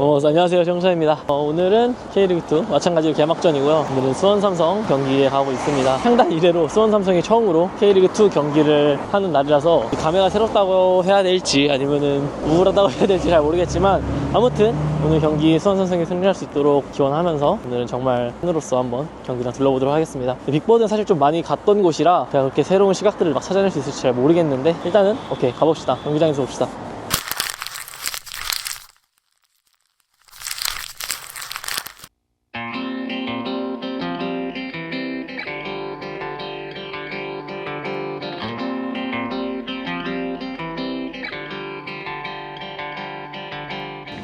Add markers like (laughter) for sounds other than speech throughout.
어, 안녕하세요. 정찬입니다. 어, 오늘은 K리그2 마찬가지로 개막전이고요. 오늘은 수원 삼성 경기에 가고 있습니다. 상단 이래로 수원 삼성이 처음으로 K리그2 경기를 하는 날이라서 감회가 새롭다고 해야 될지 아니면은 우울하다고 (laughs) 해야 될지 잘 모르겠지만 아무튼 오늘 경기 수원 삼성이 승리할 수 있도록 기원하면서 오늘은 정말 팬으로서 한번 경기장 둘러보도록 하겠습니다. 빅보드는 사실 좀 많이 갔던 곳이라 제가 그렇게 새로운 시각들을 막 찾아낼 수 있을지 잘 모르겠는데 일단은 오케이 가봅시다. 경기장에서 봅시다.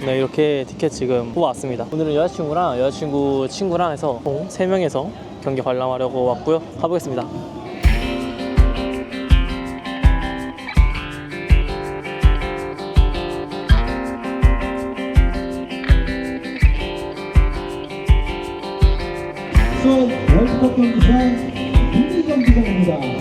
네, 이렇게 티켓 지금 뽑아왔습니다. 오늘은 여자친구랑 여자친구 친구랑 해서 총 3명에서 경기 관람하려고 왔고요. 가보겠습니다. 월드컵 경기장 국리 경기장입니다.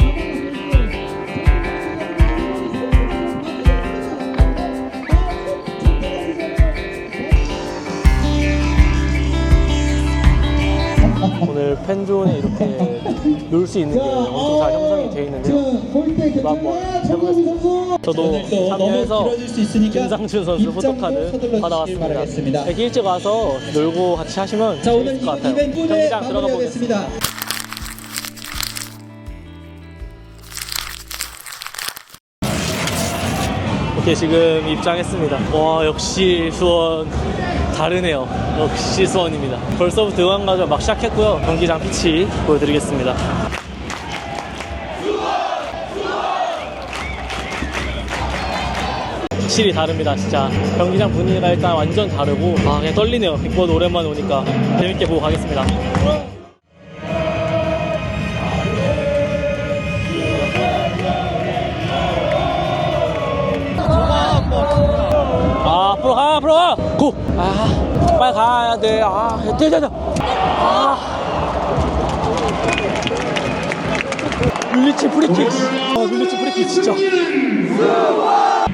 팬존에 이렇게 놀 수 있는 게 엄청 잘 형성이 되어 있는데요. 골대 한번 선수. 저도 또 참여해서 김상준 선수 포토카드 받아왔습니다. 이렇게 일찍 와서 놀고 같이 하시면 자 재밌을 것 같아요. 경기장 들어가 보겠습니다. 이렇게 지금 입장했습니다. 와 역시 수원 다르네요. 역시 수원입니다. 벌써부터 응원가가 막 시작했고요. 경기장 피치 보여드리겠습니다. 확실히 다릅니다 진짜 경기장 분위기가 일단 완전 다르고 아 그냥 떨리네요 빅보드 오랜만에 오니까 재밌게 보고 가겠습니다 고 아 빨리 가야 돼 아 뛰자 아 물리치 프리킥 아 물리치 프리킥 진짜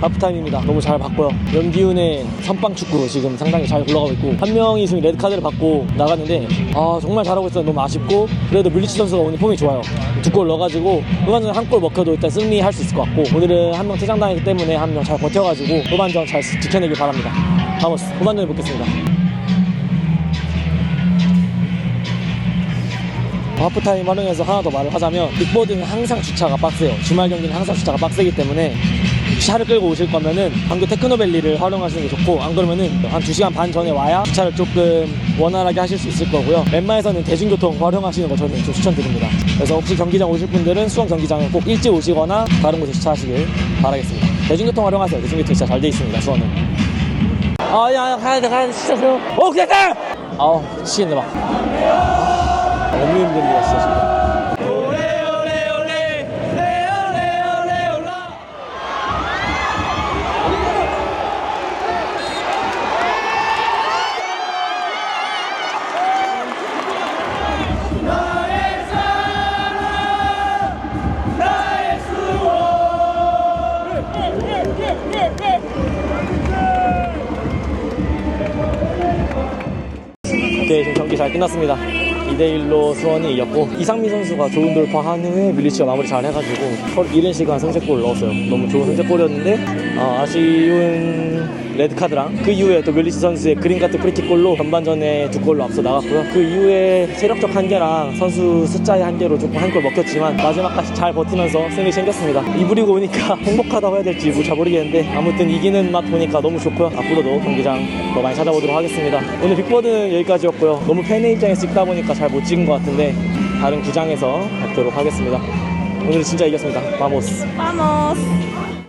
하프타임입니다. 너무 잘 봤고요. 연기훈의 선빵 축구 지금 상당히 잘 굴러가고 있고 한 명이 지금 레드 카드를 받고 나갔는데 아 정말 잘하고 있어서 너무 아쉽고 그래도 밀리치 선수가 오늘 폼이 좋아요. 두 골 넣어가지고 후반전 한 골 먹혀도 일단 승리할 수 있을 것 같고 오늘은 한 명 퇴장당했기 때문에 한 명 잘 버텨가지고 후반전 잘 지켜내길 바랍니다. 바모스 후반전에 뵙겠습니다. 하프타임 활용해서 하나 더 말을 하자면 빅보드는 항상 주차가 빡세요. 주말 경기는 항상 주차가 빡세기 때문에 차를 끌고 오실 거면은 방교 테크노밸리를 활용하시는 게 좋고 안 그러면은 한 2시간 반 전에 와야 주차를 조금 원활하게 하실 수 있을 거고요. 웬만해서는 대중교통 활용하시는 거 저는 좀 추천드립니다. 그래서 혹시 경기장 오실 분들은 수원 경기장에 꼭 일찍 오시거나 다른 곳에 주차하시길 바라겠습니다. 대중교통 활용하세요. 대중교통 진짜 잘 돼 있습니다 수원은 아야 가야 돼 가야 돼 진짜 세요 오 그냥 가! 아우 네, 지금 경기 잘 끝났습니다. 2대1로 수원이 이겼고 이상민 선수가 좋은 돌파한 후에 밀리치가 마무리 잘 해가지고 서로 이른 시간 선제골을 넣었어요. 너무 좋은 선제골이었는데 아, 아쉬운 레드카드랑 그 이후에 또 밀리치 선수의 그린카트 프리킥골로 전반전에 두 골로 앞서 나갔고요. 그 이후에 세력적 한계랑 선수 숫자의 한계로 조금 한 골 먹혔지만 마지막까지 잘 버티면서 승리 챙겼습니다. 이부리고 오니까 (laughs) 행복하다고 해야 될지 뭐 잘 모르겠는데 아무튼 이기는 맛 보니까 너무 좋고요. 앞으로도 경기장 더 많이 찾아보도록 하겠습니다. 오늘 빅보드는 여기까지였고요. 너무 팬의 입장에서 찍다 보니까 잘 못 찍은 것 같은데 다른 구장에서 뵙도록 하겠습니다. 오늘 진짜 이겼습니다. 마모스. Vamos.